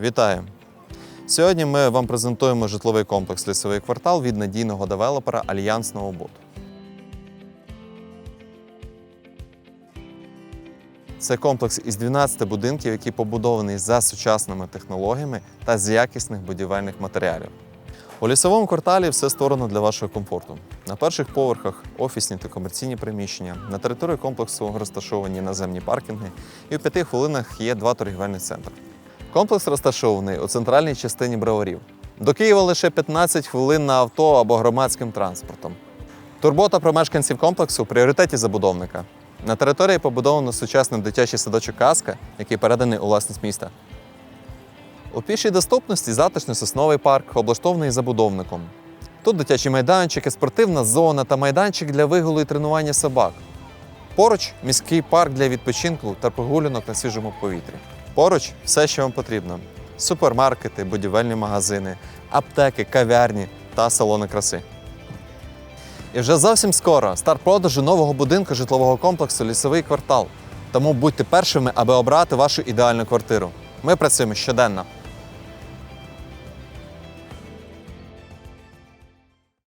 Вітаю! Сьогодні ми вам презентуємо житловий комплекс Лісовий квартал від надійного девелопера Альянс Новобуд. Це комплекс із 12 будинків, який побудований за сучасними технологіями та з якісних будівельних матеріалів. У лісовому кварталі все створено для вашого комфорту. На перших поверхах офісні та комерційні приміщення. На території комплексу розташовані наземні паркінги, і у п'яти хвилинах є два торгівельні центри. Комплекс розташований у центральній частині броварів. До Києва лише 15 хвилин на авто або громадським транспортом. Турбота про мешканців комплексу у пріоритеті забудовника. На території побудовано сучасний дитячий садочок Казка, який переданий у власність міста. У пішій доступності затишний сосновий парк, облаштований забудовником. Тут дитячі майданчики, спортивна зона та майданчик для вигулу і тренування собак. Поруч міський парк для відпочинку та прогулянок на свіжому повітрі. Поруч все, що вам потрібно: супермаркети, будівельні магазини, аптеки, кав'ярні та салони краси. І вже зовсім скоро старт продажу нового будинку житлового комплексу Лісовий квартал. Тому будьте першими, аби обрати вашу ідеальну квартиру. Ми працюємо щоденно.